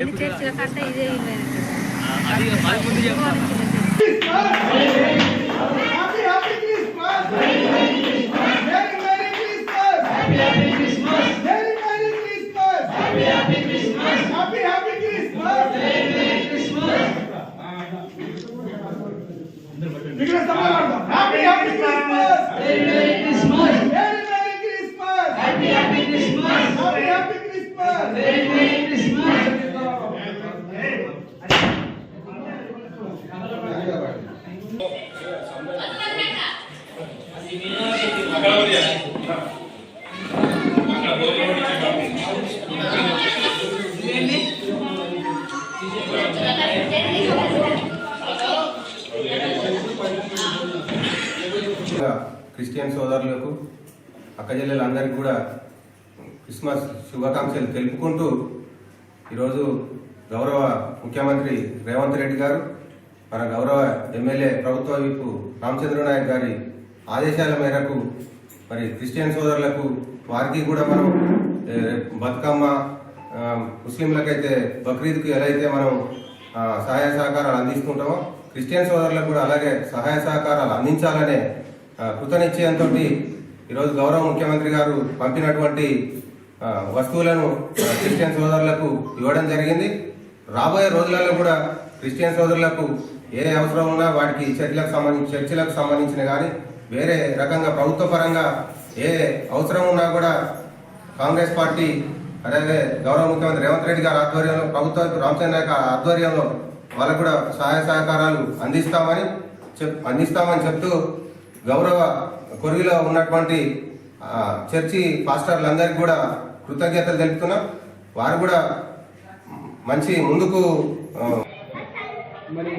ఈ చర్చిల కంటే ఇదే ఇల్లు అది మరి ముందు చెప్పాలి క్రిస్టియన్ సోదరులకు అక్కజల్లెలందరికీ కూడా క్రిస్మస్ శుభాకాంక్షలు తెలుపుకుంటూ ఈరోజు గౌరవ ముఖ్యమంత్రి రేవంత్ రెడ్డి గారు మన గౌరవ ఎమ్మెల్యే ప్రభుత్వ విపు రామచంద్ర నాయక్ గారి ఆదేశాల మేరకు మరి క్రిస్టియన్ సోదరులకు వారికి కూడా మనం బతుకమ్మ ముస్లింలకైతే బక్రీద్కు ఎలా అయితే మనం సహాయ సహకారాలు అందిస్తుంటామో క్రిస్టియన్ సోదరులకు కూడా అలాగే సహాయ సహకారాలు అందించాలనే కృతనిశ్చయంతో ఈరోజు గౌరవ ముఖ్యమంత్రి గారు పంపినటువంటి వస్తువులను క్రిస్టియన్ సోదరులకు ఇవ్వడం జరిగింది. రాబోయే రోజులలో కూడా క్రిస్టియన్ సోదరులకు ఏ అవసరం ఉన్నా వాటికి చర్చలకు సంబంధించి చర్చలకు సంబంధించిన కానీ వేరే రకంగా ప్రభుత్వ పరంగా ఏ అవసరం ఉన్నా కూడా కాంగ్రెస్ పార్టీ అలాగే గౌరవ ముఖ్యమంత్రి రేవంత్ రెడ్డి గారి ఆధ్వర్యంలో ప్రభుత్వ రామచంద్ర నాయక్ ఆధ్వర్యంలో వాళ్ళకు కూడా సహాయ సహకారాలు అందిస్తామని చెప్ అందిస్తామని చెప్తూ గౌరవ కొరివిలో ఉన్నటువంటి చర్చి పాస్టర్లందరికీ కూడా కృతజ్ఞతలు తెలుపుతున్నాం. వారు కూడా మంచి ముందుకు మరి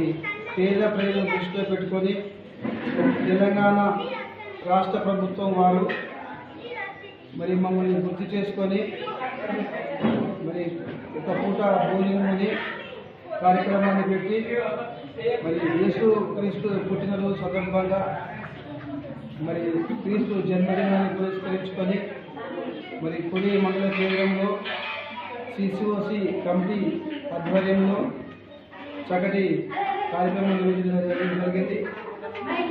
పేద ప్రజలను దృష్టిలో పెట్టుకొని తెలంగాణ రాష్ట్ర ప్రభుత్వం వారు మరి మమ్మల్ని గుర్తు చేసుకొని మరి ఒక పూట భోజనం కార్యక్రమాన్ని పెట్టి మరి యేసు క్రీస్తు పుట్టినరోజు సందర్భంగా మరి క్రీస్తు జన్మదినాన్ని పురస్కరించుకొని మరి కొలి మండల కేంద్రంలో సిసిఓసి కమిటీ ఆధ్వర్యంలో చక్కటి కార్యక్రమం నిర్వహించడం జరిగింది.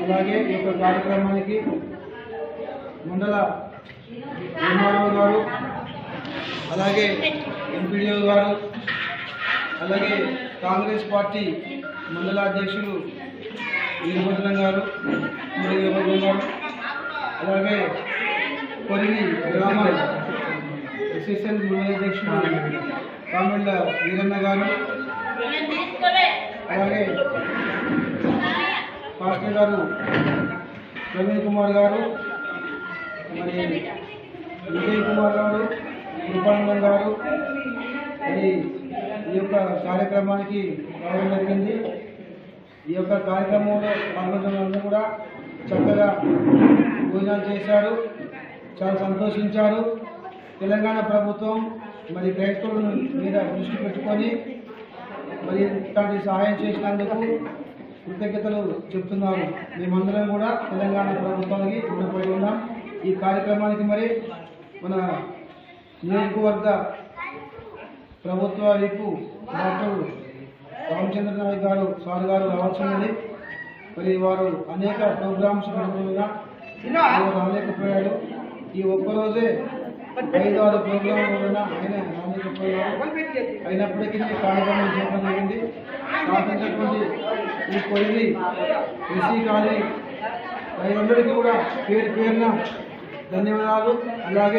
అలాగే ఈ యొక్క కార్యక్రమానికి మండల ఎంఆర్ఓ గారు అలాగే ఎంపీడీఓ గారు అలాగే కాంగ్రెస్ పార్టీ మండలాధ్యక్షులు వీరభద్రం గారు వీరభద్రం గారు అలాగే కొన్ని గ్రామ ఎస్ఎస్ఎల్ మండలాధ్యక్షులు కామెండ్ల వీరన్న గారు అలాగే పాస్టర్ గారు ప్రవీణ్ కుమార్ గారు మరి విజయ్ కుమార్ గారు కృపానందం గారు మరి ఈ యొక్క కార్యక్రమానికి రావడం జరిగింది. ఈ యొక్క కార్యక్రమంలో పాల్గొన్న కూడా చక్కగా భోజనాలు చేశారు చాలా సంతోషించారు. తెలంగాణ ప్రభుత్వం మరి క్రైస్తవుల మీద దృష్టి పెట్టుకొని మరి ఇట్లాంటి సహాయం చేసినందుకు కృతజ్ఞతలు చెప్తున్నారు మేమందరం కూడా తెలంగాణ ప్రభుత్వానికి రుణపడి ఉన్నాం. ఈ కార్యక్రమానికి మరి మన నియోజకవర్గ ప్రభుత్వ వైపు డాక్టర్ రామచంద్ర నాయక్ గారు సార్ గారు రావాల్సిందని మరి వారు అనేక ప్రోగ్రామ్స్ రాలేకపోయాడు ఈ ఒక్కరోజే ఐదు ఆరు ప్రోగ్రాంలు కూడా ఆయన అయినప్పటికీ కార్యక్రమం చేయడం జరిగింది స్థాపించినటువంటి ఈ కొయ్యి ఎస్సీ కాలనీ అందరికీ కూడా పేరు పేరున ధన్యవాదాలు. అలాగే